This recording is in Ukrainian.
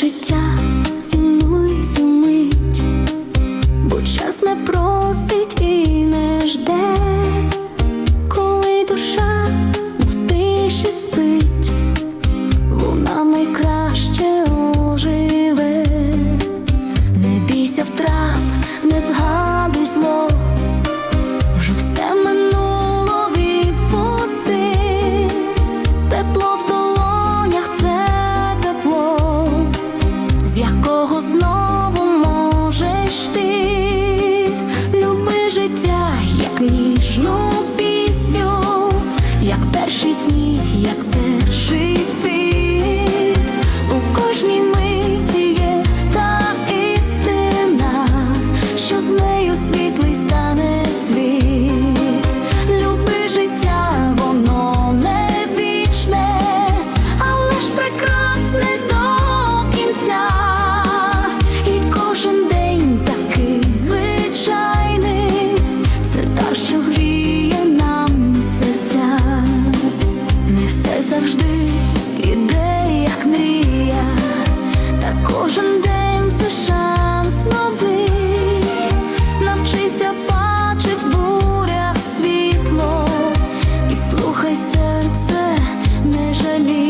睡觉。перший сніг, як перший цвіт. завжди іде, як мрія, та кожен день це шанс новий, навчися бачить в бурях світло. І слухай серце, не жалій.